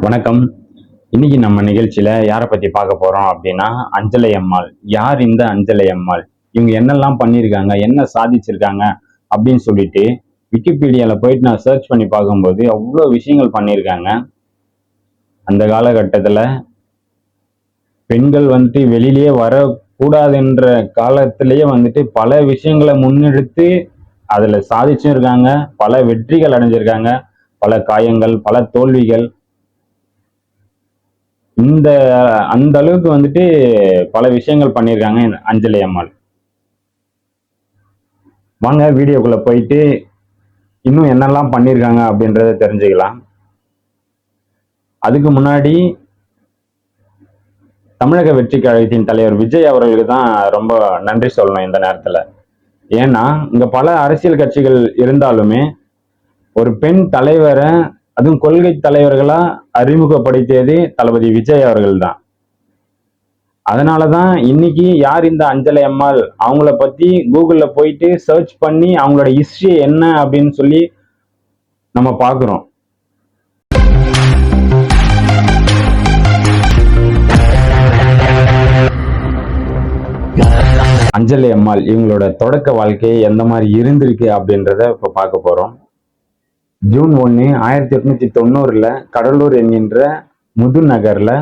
வணக்கம். இன்னைக்கு நம்ம நிகழ்ச்சியில யாரை பத்தி பார்க்க போறோம் அப்படின்னா அஞ்சலை அம்மாள். யார் இந்த அஞ்சலை அம்மாள்? இவங்க என்னெல்லாம் பண்ணியிருக்காங்க? என்ன சாதிச்சிருக்காங்க? அப்படின்னு சொல்லிட்டு விக்கிபீடியாவில் போயிட்டு நான் சர்ச் பண்ணி பார்க்கும்போது அவ்வளோ விஷயங்கள் பண்ணியிருக்காங்க. அந்த காலகட்டத்தில் பெண்கள் வந்துட்டு வெளியிலேயே வரக்கூடாதுன்ற காலத்திலேயே வந்துட்டு பல விஷயங்களை முன்னெடுத்து அதில் சாதிச்சும் இருக்காங்க பல வெற்றிகள் அடைஞ்சிருக்காங்க. பல காயங்கள் பல தோல்விகள். இந்த அந்த அளவுக்கு வந்துட்டு பல விஷயங்கள் பண்ணியிருக்காங்க இந்த அஞ்சலி அம்மாள். வாங்க வீடியோக்குள்ள போயிட்டு இன்னும் என்னெல்லாம் பண்ணியிருக்காங்க அப்படின்றத தெரிஞ்சுக்கலாம். அதுக்கு முன்னாடி தமிழக வெற்றி கழகத்தின் தலைவர் விஜய் அவர்களுக்கு தான் ரொம்ப நன்றி சொல்லணும் இந்த நேரத்தில். ஏன்னா இங்கே பல அரசியல் கட்சிகள் இருந்தாலுமே ஒரு பெண் தலைவரை அதுவும் கொள்கை தலைவர்களா அறிமுகப்படுத்தியது தளபதி விஜய் அவர்கள் தான் அதனாலதான் இன்னைக்கு யார் இந்த அஞ்சலை அம்மாள்? அவங்கள பத்தி கூகுளில் போயிட்டு சர்ச் பண்ணி அவங்களோட ஹிஸ்ட்ரி என்ன அப்படின்னு சொல்லி நம்ம பார்க்குறோம். அஞ்சலி அம்மாள் இவங்களோட தொடக்க வாழ்க்கை எந்த மாதிரி இருந்திருக்கு அப்படின்றத இப்போ பார்க்க போகிறோம் ஜூன் ஒன்று ஆயிரத்தி எட்நூத்தி தொண்ணூறுல கடலூர் என்கின்ற முது நகரில்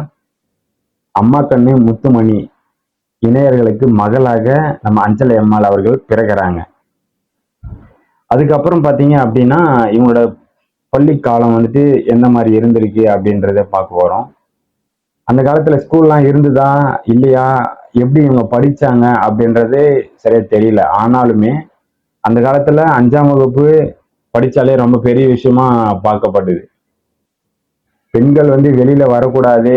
அம்மா கண்ணு முத்துமணி இணையர்களுக்கு மகளாக நம்ம அஞ்சலை அம்மாள் அவர்கள் பிறகுறாங்க. அதுக்கப்புறம் பார்த்தீங்க அப்படின்னா இவங்களோட பள்ளி காலம் வந்துட்டு எந்த மாதிரி இருந்திருக்கு அப்படின்றத பார்க்க போகிறோம் அந்த காலத்தில் ஸ்கூல்லாம் இருந்துதா இல்லையா எப்படி இவங்க படித்தாங்க அப்படின்றதே சரியாக தெரியல. ஆனாலுமே அந்த காலத்தில் அஞ்சாம் வகுப்பு படிச்சாலே ரொம்ப பெரிய விஷயமா பார்க்கப்படுது பெண்கள் வந்து வெளியில வரக்கூடாது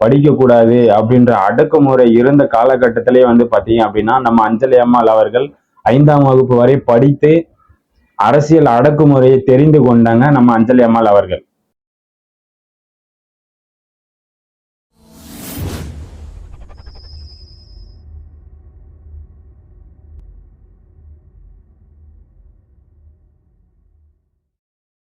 படிக்கக்கூடாது அப்படின்ற அடக்குமுறை இருந்த காலகட்டத்திலே வந்து பாத்தீங்க அப்படின்னா நம்ம அஞ்சலி அம்மாள் அவர்கள் ஐந்தாம் வகுப்பு வரை படித்து அரசியல் அடக்குமுறையை தெரிந்து கொண்டாங்க நம்ம அஞ்சலி அம்மாள் அவர்கள்.